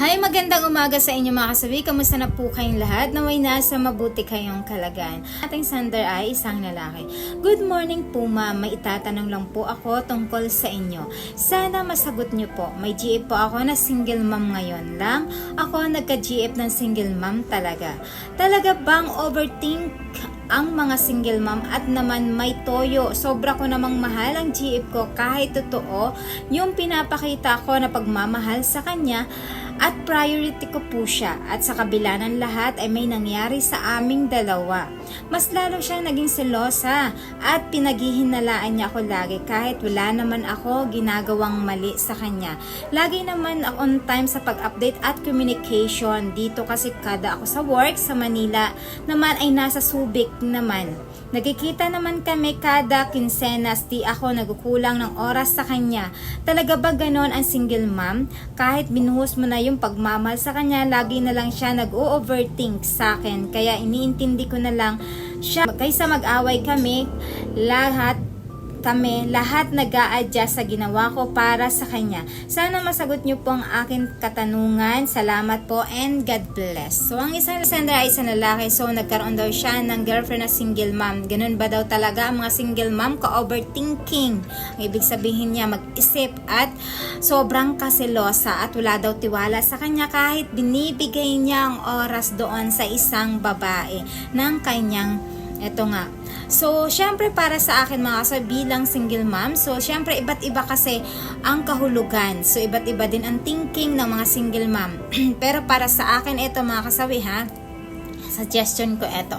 Hi, magandang umaga sa inyo mga kasabi. Kamusta na po kayong lahat? Naway nasa mabuti kayong kalagan. Ating sender ay isang lalaki. Good morning po ma'am. May itatanong lang po ako tungkol sa inyo. Sana masagot niyo po. May GF po ako na single mom ngayon lang. Ako nagka-GF ng single mom talaga. Talaga bang overthink ang mga single mom at naman may toyo. Sobra ko namang mahal ang GF ko kahit totoo yung pinapakita ko na pagmamahal sa kanya at priority ko po siya at sa kabila ng lahat ay may nangyari sa aming dalawa. Mas lalo siyang naging selosa at pinaghihinalaan niya ako lagi kahit wala naman ako ginagawang mali sa kanya. Lagi naman ako on time sa pag-update at communication. Dito kasi kada ako sa work sa Manila naman ay nasa Subic naman. Nagkikita naman kami kada kinsenas di ako nagkukulang ng oras sa kanya. Talaga ba ganon ang single mom? Kahit binuhos mo na yung pagmamahal sa kanya, lagi na lang siya nag-overthink sa akin. Kaya iniintindi ko na lang siya. Kaysa mag-away kami, lahat kami, lahat nag adjust sa ginawa ko para sa kanya. Sana masagot niyo po ang akin katanungan. Salamat po and God bless. So, ang isang sender ay isang lalaki. So, nagkaroon daw siya ng girlfriend na single mom. Ganun ba daw talaga ang mga single mom? Ka-overthinking. Ang ibig sabihin niya, mag-isip at sobrang kaselosa at wala daw tiwala sa kanya kahit binibigay niya ang oras doon sa isang babae ng kanyang eto nga. So, syempre para sa akin mga kasabi bilang single mom, so syempre iba't iba kasi ang kahulugan. So, iba't iba din ang thinking ng mga single mom. Pero para sa akin, ito mga kasabi ha, suggestion ko ito.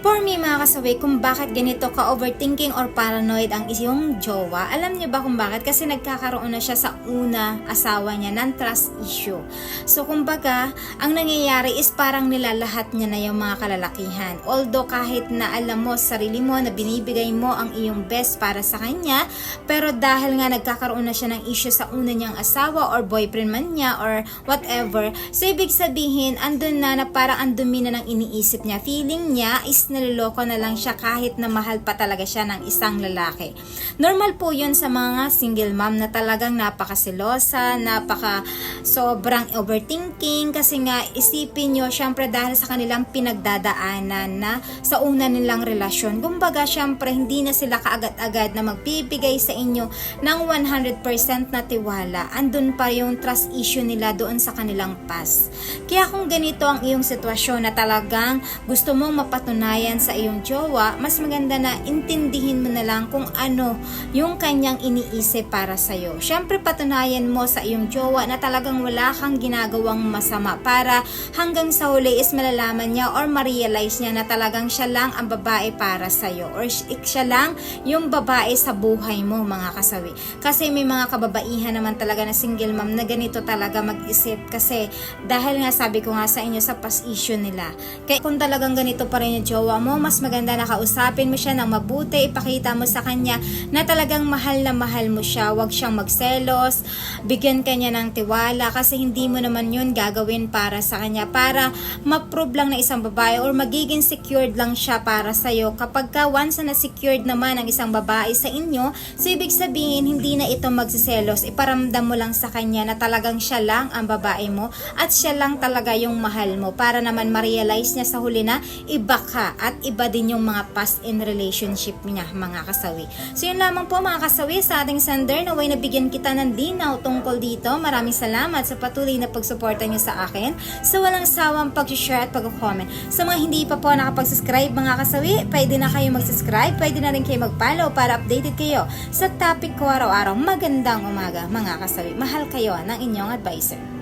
For me mga kasawi, kung bakit ganito ka overthinking or paranoid ang iyong jowa, alam niyo ba kung bakit? Kasi nagkakaroon na siya sa una asawa niya ng trust issue. So kumbaga, ang nangyayari is parang nilalahat niya na yung mga kalalakihan. Although kahit na alam mo sa sarili mo na binibigay mo ang iyong best para sa kanya, pero dahil nga nagkakaroon na siya ng issue sa una niyang asawa or boyfriend man niya or whatever, so ibig sabihin, andun na na parang andumi na ng iniisip niya. Feeling niya is naliloko na lang siya kahit na mahal pa talaga siya ng isang lalaki. Normal po yun sa mga single mom na talagang napakaselosa, napaka sobrang overthinking kasi nga isipin nyo syempre dahil sa kanilang pinagdadaanan na sa una nilang relasyon. Kumbaga syempre hindi na sila kaagad-agad na magbibigay sa inyo ng 100% na tiwala. Andun pa yung trust issue nila doon sa kanilang past. Kaya kung ganito ang iyong sitwasyon na talagang gusto mong mapatunayan sa iyong jowa, mas maganda na intindihin mo na lang kung ano yung kanyang iniisip para sa iyo. Siyempre patunayan mo sa iyong jowa na talagang wala kang ginagawang masama para hanggang sa huli is malalaman niya or ma-realize niya na talagang siya lang ang babae para sa iyo or siya lang yung babae sa buhay mo mga kasawi. Kasi may mga kababaihan naman talaga na single mom na ganito talaga mag-isip kasi dahil nga sabi ko nga sa inyo sa past issue nila. Kaya kung talagang ganito pa rin yung jowa mo, mas maganda na kausapin mo siya ng mabuti, ipakita mo sa kanya na talagang mahal na mahal mo siya, huwag siyang magselos, bigyan kanya ng tiwala kasi hindi mo naman yun gagawin para sa kanya, para ma-prove lang na isang babae or magiging secured lang siya para sa'yo. Kapag ka once na secured naman ang isang babae sa inyo, so ibig sabihin hindi na ito magsiselos, iparamdam mo lang sa kanya na talagang siya lang ang babae mo at siya lang talaga yung mahal mo. Para naman ma-realize niya sa huli na iba ka at iba din yung mga past in relationship niya mga kasawi. So yun lamang po mga kasawi sa ating sender na way nabigyan kita ng linaw tungkol dito. Maraming salamat sa patuloy na pagsuporta niyo sa akin sa walang sawang pag-share at pag-comment. Sa mga hindi pa po nakapag-subscribe mga kasawi, pwede na kayo mag-subscribe, pwede na rin kayo mag-follow para updated kayo sa topic ko araw-araw. Magandang umaga mga kasawi. Mahal kayo ng inyong advisor.